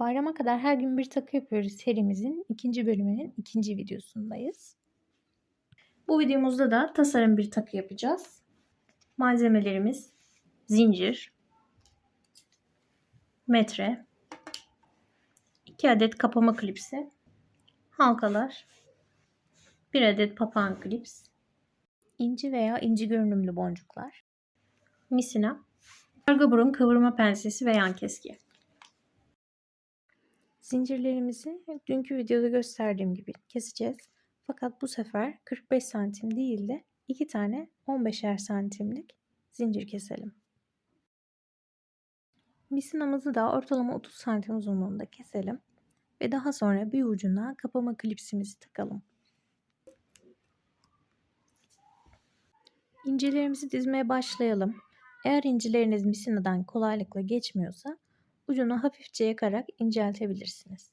Bayrama kadar her gün bir takı yapıyoruz serimizin ikinci bölümünün ikinci videosundayız. Bu videomuzda da tasarım bir takı yapacağız. Malzemelerimiz zincir, metre, 2 adet kapama klipsi, halkalar, 1 adet papağan klips, inci veya inci görünümlü boncuklar, misina, karga burun kıvırma pensesi ve yan keski. Zincirlerimizi dünkü videoda gösterdiğim gibi keseceğiz. Fakat bu sefer 45 santim değil de 2 tane 15'er santimlik zincir keselim. Misinamızı da ortalama 30 santim uzunluğunda keselim. Ve daha sonra bir ucuna kapama klipsimizi takalım. İncilerimizi dizmeye başlayalım. Eğer incileriniz misinadan kolaylıkla geçmiyorsa ucunu hafifçe yakarak inceltebilirsiniz.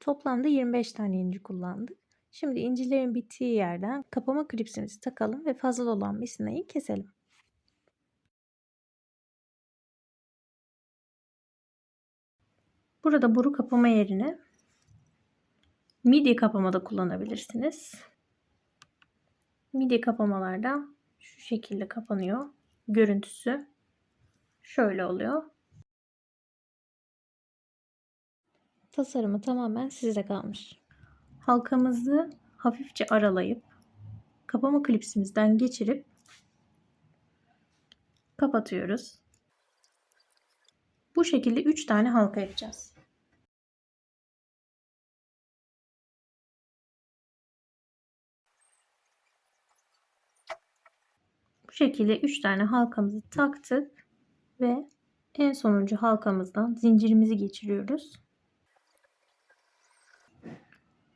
Toplamda 25 tane inci kullandık. Şimdi incilerin bittiği yerden kapama klipsimizi takalım ve fazla olan misinayı keselim. Burada boru kapama yerine midye kapama da kullanabilirsiniz. Midye kapamalarda şu şekilde kapanıyor. Görüntüsü şöyle oluyor. Tasarımı tamamen size kalmış. Halkamızı hafifçe aralayıp kapama klipsimizden geçirip kapatıyoruz. Bu şekilde 3 tane halka yapacağız. Bu şekilde 3 tane halkamızı taktık ve en sonuncu halkamızdan zincirimizi geçiriyoruz.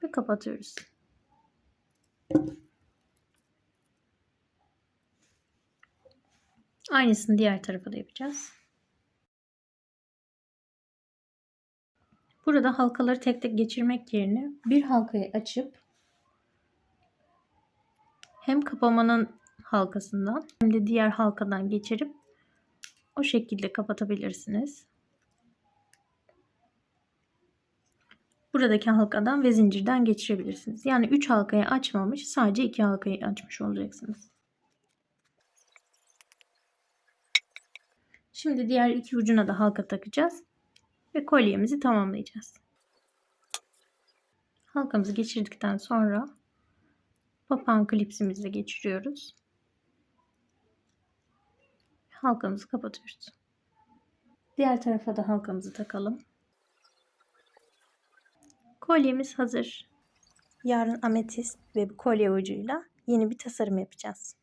Ve kapatıyoruz. Aynısını diğer tarafa da yapacağız. Burada halkaları tek tek geçirmek yerine bir halkayı açıp hem kapamanın halkasından hem de diğer halkadan geçirip o şekilde kapatabilirsiniz. Buradaki halkadan ve zincirden geçirebilirsiniz. Yani 3 halkayı açmamış sadece 2 halkayı açmış olacaksınız. Şimdi diğer iki ucuna da halka takacağız ve kolyemizi tamamlayacağız. Halkamızı geçirdikten sonra papağan klipsimizle geçiriyoruz. Halkamızı kapatıyoruz. Diğer tarafa da halkamızı takalım. Kolyemiz hazır. Yarın ametist ve bu kolye ucuyla yeni bir tasarım yapacağız.